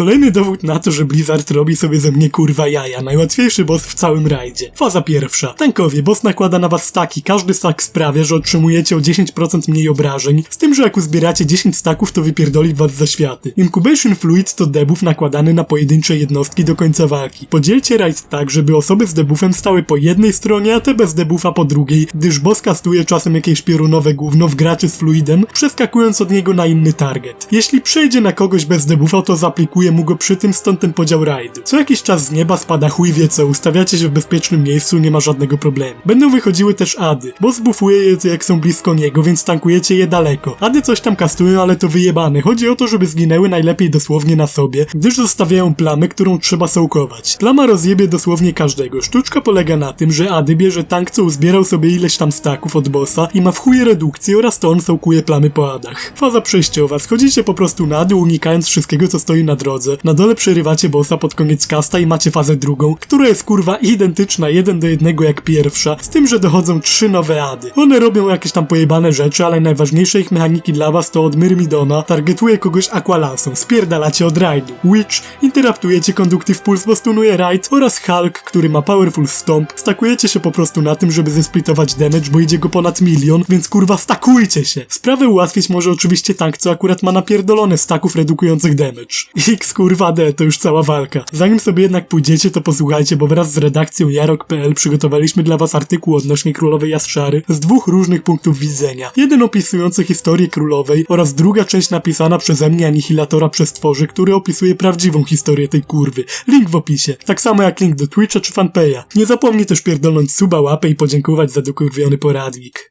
Kolejny dowód na to, że Blizzard robi sobie ze mnie kurwa jaja. Najłatwiejszy boss w całym rajdzie. Faza pierwsza. Tankowie, boss nakłada na was staki. Każdy stak sprawia, że otrzymujecie o 10% mniej obrażeń. Z tym, że jak uzbieracie 10 staków, to wypierdoli was za światy. Incubation Fluid to debuff nakładany na pojedyncze jednostki do końca walki. Podzielcie rajd tak, żeby osoby z debuffem stały po jednej stronie, a te bez debuffa po drugiej, gdyż boss kastuje czasem jakieś piorunowe gówno w graczy z fluidem, przeskakując od niego na inny target. Jeśli przejdzie na kogoś bez debuffa, to zaaplikuje mu go przy tym, stąd ten podział rajdu. Co jakiś czas z nieba spada chuj wie co, ustawiacie się w bezpiecznym miejscu, nie ma żadnego problemu. Będą wychodziły też ady. Boss buffuje je jak są blisko niego, więc tankujecie je daleko. Ady coś tam kastują, ale to wyjebane. Chodzi o to, żeby zginęły najlepiej dosłownie na sobie, gdyż zostawiają plamę, którą trzeba sołkować. Plama rozjebie dosłownie każdego. Sztuczka polega na tym, że Ady bierze tank, co uzbierał sobie ileś tam staków od bossa i ma w chuje redukcję oraz to on sołkuje plamy po Adach. Faza przejściowa. Schodzicie po prostu na dół, unikając wszystkiego, co stoi na drodze. Na dole przerywacie bossa pod koniec kasta i macie fazę drugą, która jest kurwa identyczna jeden do jednego jak pierwsza, z tym, że dochodzą trzy nowe Ady. One robią jakieś tam pojebane rzeczy, ale najważniejsze ich mechaniki dla was to od Myrmidona targetuje kogoś aqualansą, spierdalacie od rajdu. Witch, interaptujecie Conductive Pulse, bo stunuje raid oraz Hulk, który ma Powerful Stomp. Stakujecie się po prostu na tym, żeby zesplitować damage, bo idzie go ponad milion, więc kurwa stakujcie się. Sprawę ułatwić może oczywiście tank, co akurat ma napierdolone staków redukujących damage. X kurwa D, to już cała walka. Zanim sobie jednak pójdziecie, to posłuchajcie, bo wraz z redakcją jarok.pl przygotowaliśmy dla was artykuł odnośnie Królowej Jasszary z dwóch różnych punktów widzenia. Jeden opisujący historię królowej oraz druga część napisana przeze mnie Anihilatora Przestworzy, który opisuje prawdziwą historię tej kurwy. Link w opisie. Tak samo jak link do Twitcha czy fanpaya. Nie zapomnij też pierdolnąć suba, łapę i podziękować za dokurwiony poradnik.